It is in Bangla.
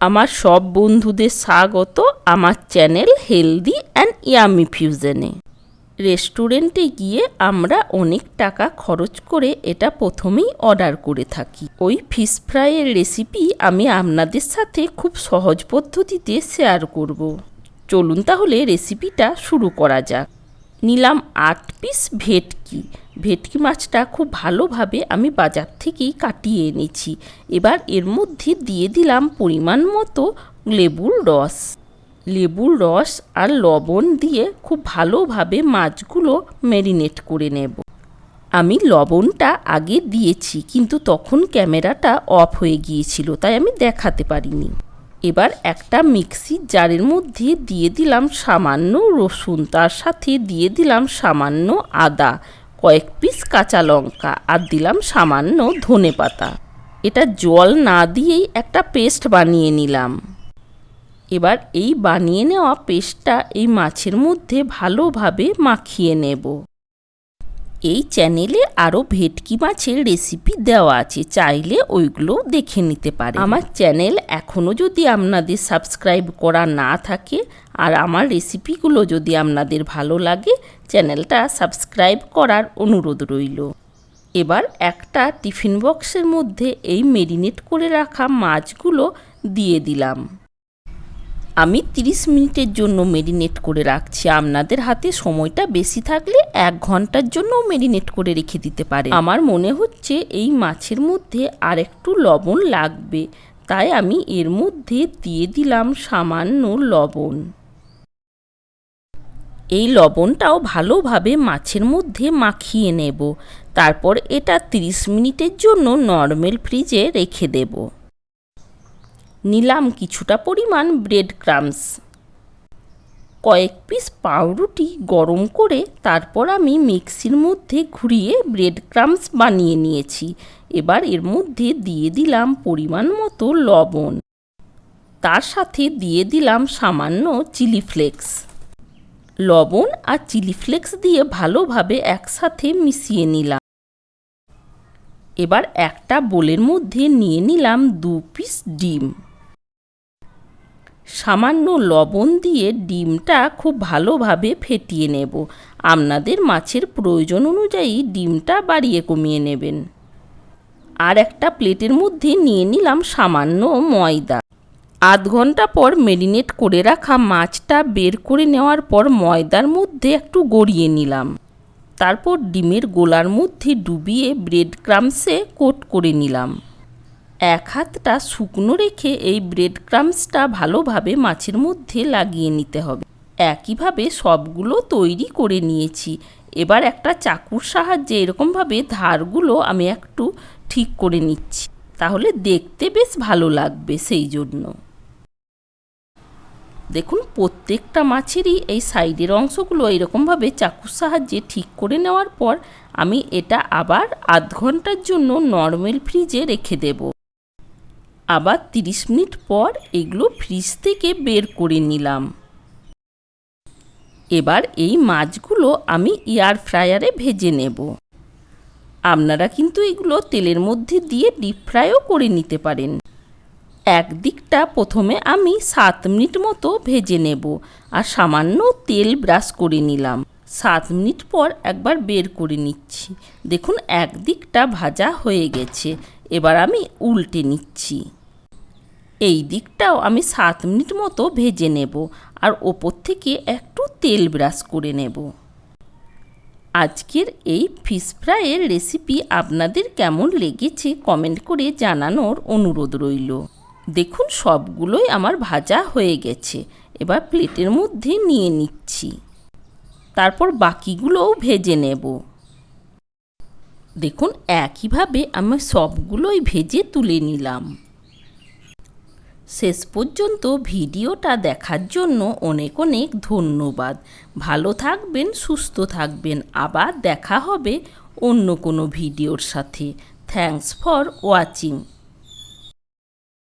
আমার সব বন্ধুদের স্বাগত আমার চ্যানেল হেলদি অ্যান্ড ইয়ামি ফিউশনে রেস্টুরেন্টে গিয়ে আমরা অনেক টাকা খরচ করে এটা প্রথমেই অর্ডার করে থাকি। ওই ফিশ ফ্রাইয়ের রেসিপি আমি আপনাদের সাথে খুব সহজ পদ্ধতিতে শেয়ার করব। চলুন তাহলে রেসিপিটা শুরু করা যাক। নিলাম আট পিস ভেটকি। ভেটকি মাছটা খুব ভালোভাবে আমি বাজার থেকেই কাটিয়ে এনেছি। এবার এর মধ্যে দিয়ে দিলাম পরিমাণ মতো লেবুর রস। লেবুর রস আর লবণ দিয়ে খুব ভালোভাবে মাছগুলো ম্যারিনেট করে নেব। আমি লবণটা আগে দিয়েছি, কিন্তু তখন ক্যামেরাটা অফ হয়ে গিয়েছিল, তাই আমি দেখাতে পারিনি। এবার একটা মিক্সির জারের মধ্যে দিয়ে দিলাম সামান্য রসুন, তার সাথে দিয়ে দিলাম সামান্য আদা। কয়েক পিস কাঁচা লঙ্কা আর দিলাম সামান্য ধনে পাতা। এটা জল না দিয়েই একটা পেস্ট বানিয়ে নিলাম। এবার এই বানিয়ে নেওয়া পেস্টটা এই মাছের মধ্যে ভালোভাবে মাখিয়ে নেব। এই চ্যানেলে আরও ভেটকি মাছের রেসিপি দেওয়া আছে, চাইলে ওইগুলো দেখে নিতে পারে আমার চ্যানেল এখনও যদি আপনাদের সাবস্ক্রাইব করা না থাকে আর আমার রেসিপিগুলো যদি আপনাদের ভালো লাগে, চ্যানেলটা সাবস্ক্রাইব করার অনুরোধ রইল। এবার একটা টিফিন বক্সের মধ্যে এই মেরিনেট করে রাখা মাছগুলো দিয়ে দিলাম। আমি 30 মিনিটের জন্য মেরিনেট করে রাখছি। আপনাদের হাতে সময়টা বেশি থাকলে এক ঘণ্টার জন্য মেরিনেট করে রেখে দিতে পারে আমার মনে হচ্ছে এই মাছের মধ্যে আর একটু লবণ লাগবে, তাই আমি এর মধ্যে দিয়ে দিলাম সামান্য লবণ। এই লবণটাও ভালোভাবে মাছের মধ্যে মাখিয়ে নেব। তারপর এটা 30 মিনিটের জন্য নর্মাল ফ্রিজে রেখে দেবো। নিলাম কিছুটা পরিমাণ ব্রেড ক্রামস কয়েক পিস পাউরুটি গরম করে তারপর আমি মিক্সির মধ্যে ঘুরিয়ে ব্রেড ক্রামস বানিয়ে নিয়েছি। এবার এর মধ্যে দিয়ে দিলাম পরিমাণ মতো লবণ। তার সাথে দিয়ে দিলাম সামান্য চিলি ফ্লেক্স লবণ আর চিলি ফ্লেক্স দিয়ে ভালোভাবে একসাথে মিশিয়ে নিলাম। এবার একটা বোলের মধ্যে নিয়ে নিলাম দু পিস ডিম। সামান্য লবণ দিয়ে ডিমটা খুব ভালোভাবে ফেটিয়ে নেব। আপনাদের মাছের প্রয়োজন অনুযায়ী ডিমটা বাড়িয়ে কমিয়ে নেবেন। আর একটা প্লেটের মধ্যে নিয়ে নিলাম সামান্য ময়দা। আধ ঘণ্টা পর মেরিনেট করে রাখা মাছটা বের করে নেওয়ার পর ময়দার মধ্যে একটু গড়িয়ে নিলাম। তারপর ডিমের গোলার মধ্যে ডুবিয়ে ব্রেড ক্রামসে কোট করে নিলাম। এক হাতটা শুকনো রেখে এই ব্রেড ক্রামসটা ভালোভাবে মাছের মধ্যে লাগিয়ে নিতে হবে। একইভাবে সবগুলো তৈরি করে নিয়েছি। এবার একটা চাকুর সাহায্যে এরকমভাবে ধারগুলো আমি একটু ঠিক করে নিচ্ছি। তাহলে দেখতে বেশ ভালো লাগবে সেই জন্য। দেখুন, প্রত্যেকটা মাছেরই এই সাইডের অংশগুলো এরকমভাবে চাকুর সাহায্যে ঠিক করে নেওয়ার পর আমি এটা আবার আধ ঘণ্টার জন্য নর্মাল ফ্রিজে রেখে দেবো। আবার 30 মিনিট পর এগুলো ফ্রিজ থেকে বের করে নিলাম। এবার এই মাছগুলো আমি এয়ার ফ্রায়ারে ভেজে নেব। আপনারা কিন্তু এগুলো তেলের মধ্যে দিয়ে ডিপ ফ্রাইও করে নিতে পারেন। একদিকটা প্রথমে আমি সাত মিনিট মতো ভেজে নেব আর সামান্য তেল ব্রাশ করে নিলাম। সাত মিনিট পর একবার বের করে নিচ্ছি। দেখুন, একদিকটা ভাজা হয়ে গেছে। এবার আমি উল্টে নিচ্ছি। এই দিকটাও আমি সাত মিনিট মতো ভেজে নেব আর ওপর থেকে একটু তেল ব্রাশ করে নেব। আজকের এই ফিশ ফ্রাইয়ের রেসিপি আপনাদের কেমন লেগেছে কমেন্ট করে জানানোর অনুরোধ রইল। দেখুন সবগুলোই আমার ভাজা হয়ে গেছে। এবার প্লেটের মধ্যে নিয়ে নিচ্ছি। তারপর বাকিগুলোও ভেজে নেব। দেখুন, একইভাবে আমি সবগুলোই ভেজে তুলে নিলাম। শেষ পর্যন্ত ভিডিওটা দেখার জন্য অনেক অনেক ধন্যবাদ। ভালো থাকবেন, সুস্থ থাকবেন। আবার দেখা হবে অন্য কোনো ভিডিওর সাথে। Thanks for watching